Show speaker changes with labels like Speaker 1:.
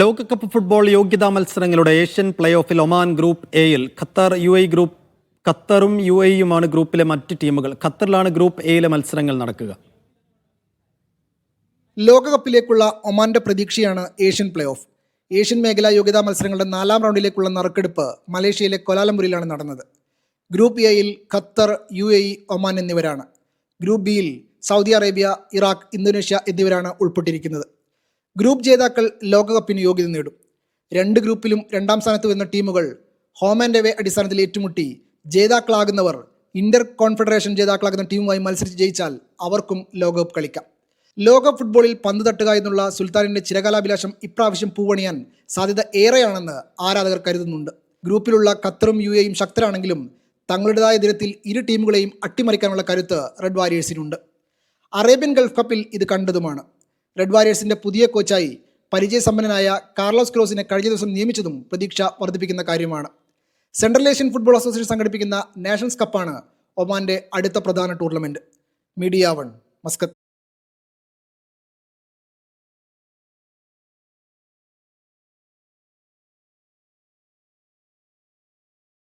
Speaker 1: ലോകകപ്പ് ഫുട്ബോൾ യോഗ്യതാ മത്സരങ്ങളുടെ ഏഷ്യൻ പ്ലേ ഓഫിൽ ഒമാൻ ഗ്രൂപ്പ് എയിൽ ഖത്തർ യു എ ഗ്രൂപ്പ് ഖത്തറും യു എയുമാണ് ഗ്രൂപ്പിലെ മറ്റ് ടീമുകൾ. ഖത്തറിലാണ് ഗ്രൂപ്പ് എയിലെ മത്സരങ്ങൾ നടക്കുക.
Speaker 2: ലോകകപ്പിലേക്കുള്ള ഒമാന്റെ പ്രതീക്ഷയാണ് ഏഷ്യൻ പ്ലേ ഓഫ് ഏഷ്യൻ മേഖലാ യോഗ്യതാ മത്സരങ്ങളുടെ നാലാം റൗണ്ടിലേക്കുള്ള നറുക്കെടുപ്പ് മലേഷ്യയിലെ കൊലാലംപൂരിലാണ് നടന്നത്. ഗ്രൂപ്പ് എയിൽ ഖത്തർ യു എ ഒമാൻ എന്നിവരാണ്. ഗ്രൂപ്പ് ബിയിൽ സൗദി അറേബ്യ ഇറാഖ് ഇന്തോനേഷ്യ എന്നിവരാണ് ഉൾപ്പെട്ടിരിക്കുന്നത്. ഗ്രൂപ്പ് ജേതാക്കൾ ലോകകപ്പിന് യോഗ്യത നേടും. രണ്ട് ഗ്രൂപ്പിലും രണ്ടാം സ്ഥാനത്ത് വരുന്ന ടീമുകൾ ഹോം ആൻഡ് എവേ അടിസ്ഥാനത്തിൽ ഏറ്റുമുട്ടി ജേതാക്കളാകുന്നവർ ഇന്റർ കോൺഫെഡറേഷൻ ജേതാക്കളാകുന്ന ടീമുമായി മത്സരിച്ച് ജയിച്ചാൽ അവർക്കും ലോകകപ്പ് കളിക്കാം. ലോക ഫുട്ബോളിൽ പന്ത് തട്ടുക എന്നുള്ള സുൽത്താനിന്റെ ചിരകാലാഭിലാഷം ഇപ്രാവശ്യം പൂവണിയാൻ സാധ്യത ഏറെയാണെന്ന് ആരാധകർ കരുതുന്നുണ്ട്. ഗ്രൂപ്പിലുള്ള ഖത്തറും യു എയും ശക്തരാണെങ്കിലും തങ്ങളുടേതായ ദിനത്തിൽ ഇരു ടീമുകളെയും അട്ടിമറിക്കാനുള്ള കരുത്ത് റെഡ് വാരിയേഴ്സിനുണ്ട്. അറേബ്യൻ ഗൾഫ് കപ്പിൽ ഇത് കണ്ടതുമാണ്. റെഡ് വാരിയേഴ്സിന്റെ പുതിയ കോച്ചായി പരിചയസമ്പന്നനായ കാർലോസ് ക്രോസിനെ കഴിഞ്ഞ ദിവസം നിയമിച്ചതും പ്രതീക്ഷ വർദ്ധിപ്പിക്കുന്ന കാര്യമാണ്. സെൻട്രൽ ഏഷ്യൻ ഫുട്ബോൾ അസോസിയേഷൻ സംഘടിപ്പിക്കുന്ന നാഷൻസ് കപ്പാണ് ഒമാന്റെ അടുത്ത പ്രധാന ടൂർണമെന്റ് മീഡിയ വൺ മസ്കത്ത്